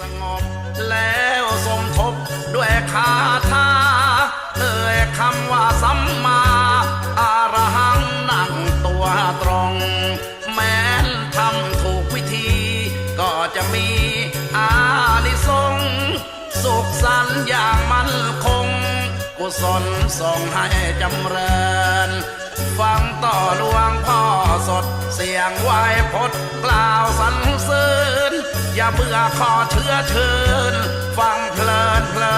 สงบแล้วสมทบด้วยคาถาเอ่ยคำว่าสัมมาอารหังนั่งตัวตรง แม้นทำถูกวิธี ก็จะมีอานิสงส์สุขสันต์อย่างมั่นคง กุศลส่งให้จำเริญ ฟังต่อหลวงพ่อสดเสียงไหวพดกล่าวสรรเสริญ อย่าเบื่อขอเชื่อเชิญ ฟังเพลินเพลิน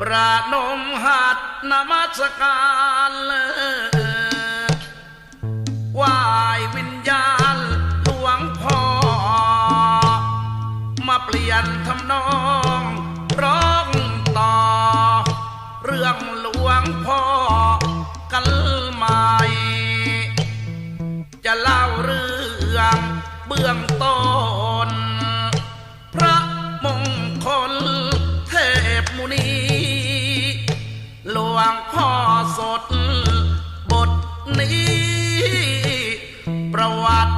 ประนมหัดนมัสการเลยวายวิญญาณหลวงพ่อ มาเปลี่ยนทำนองร้องต่อ เรื่องหลวงพ่อกันใหม่ จะเล่าเรื่องเบื้องต้น พ่อสด บทนี้ ประวัติ